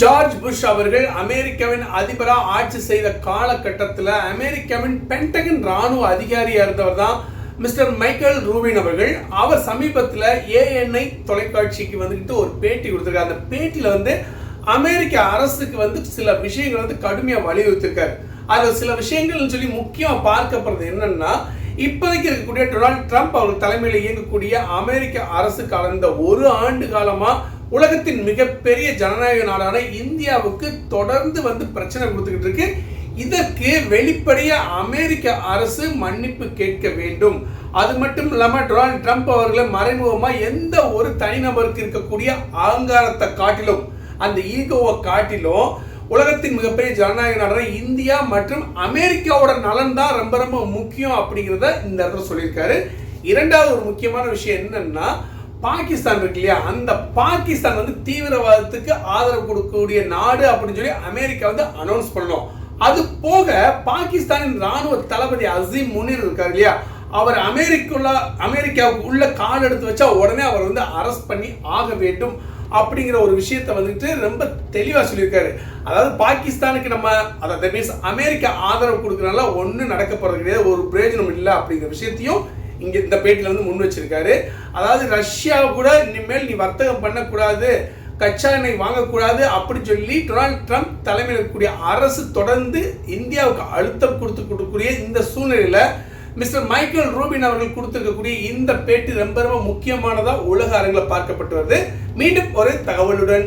George Bush அவர்கள் அமெரிக்காவின் அதிபராக ஆட்சி செய்த காலகட்டத்தில் அமெரிக்காவின் பென்டகன் ராணுவ அதிகாரியாக இருந்தவர் தான் மிஸ்டர் மைக்கேல் ரூபின் அவர்கள். அவர் சமீபத்தில் ஏஎன்ஐ தொலைக்காட்சிக்கு வந்துக்கிட்டு ஒரு பேட்டி கொடுத்துருக்காரு. அந்த பேட்டியில் வந்து அமெரிக்க அரசுக்கு வந்து சில விஷயங்கள் வந்து கடுமையாக வலியுறுத்திருக்காரு. அதில் சில விஷயங்கள்னு சொல்லி முக்கியமாக பார்க்கப்படுறது என்னன்னா இப்போதைக்கு இருக்கக்கூடிய டொனால்ட் ட்ரம்ப் அவர்கள் தலைமையில் இயங்கக்கூடிய அமெரிக்க அரசு கடந்த ஒரு ஆண்டு காலமா உலகத்தின் மிகப்பெரிய ஜனநாயக நாடான இந்தியாவுக்கு தொடர்ந்து வந்து பிரச்சனை கொடுத்துக்கிட்டு இருக்கு. இதற்கு வெளிப்படையாக அமெரிக்க அரசு மன்னிப்பு கேட்க வேண்டும். அது மட்டும் இல்லாமல் டொனால்ட் ட்ரம்ப் அவர்களை மறைமுகமாக எந்த ஒரு தனிநபருக்கு இருக்கக்கூடிய அகங்காரத்தை காட்டிலும் அந்த ஈகோவை காட்டிலும் உலகத்தின் மிகப்பெரிய ஜனநாயக நாடான இந்தியா மற்றும் அமெரிக்காவோட நலன் தான் ரொம்ப ரொம்ப முக்கியம் அப்படிங்கிறத இந்த இடத்துல சொல்லியிருக்காரு. இரண்டாவது ஒரு முக்கியமான விஷயம் என்னன்னா பாகிஸ்தான் இருக்கு இல்லையா? அந்த பாகிஸ்தான் வந்து தீவிரவாதத்துக்கு ஆதரவு கொடுக்கக்கூடிய நாடு அப்படின்னு சொல்லி அமெரிக்கா வந்து அனௌன்ஸ் பண்ணணும். அது போக பாகிஸ்தானின் ராணுவ தளபதி அசீம் முனிர் இருக்கார் இல்லையா? அவர் அமெரிக்குள்ள அமெரிக்காவுக்கு உள்ள கால் எடுத்து வச்சா உடனே அவர் வந்து அரெஸ்ட் பண்ணி ஆக வேண்டும் அப்படிங்கிற ஒரு விஷயத்த வந்துட்டு ரொம்ப தெளிவாக சொல்லியிருக்காரு. அதாவது பாகிஸ்தானுக்கு நம்ம அதாவது மீன்ஸ் அமெரிக்கா ஆதரவு கொடுக்குறனால ஒன்றும் நடக்க போகிறது கிடையாது ஒரு பிரயோஜனம் இல்லை அப்படிங்கிற விஷயத்தையும் இங்கே இந்த பேட்டியில் வந்து முன் வச்சிருக்காரு. அதாவது ரஷ்யா கூட இனிமேல் நீ வர்த்தகம் பண்ணக்கூடாது கச்சா எண்ணெய் வாங்கக்கூடாது அப்படின்னு சொல்லி டொனால்ட் ட்ரம்ப் தலைமையில் இருக்கக்கூடிய அரசு தொடர்ந்து இந்தியாவுக்கு அழுத்தம் கொடுத்து கொடுக்கக்கூடிய இந்த சூழ்நிலையில் மிஸ்டர் மைக்கேல் ரூபின் அவர்கள் கொடுத்திருக்கக்கூடிய இந்த பேட்டி ரொம்ப ரொம்ப முக்கியமானதா உலக அரங்கில் பார்க்கப்பட்டு வருது. மீண்டும் ஒரு தகவலுடன்.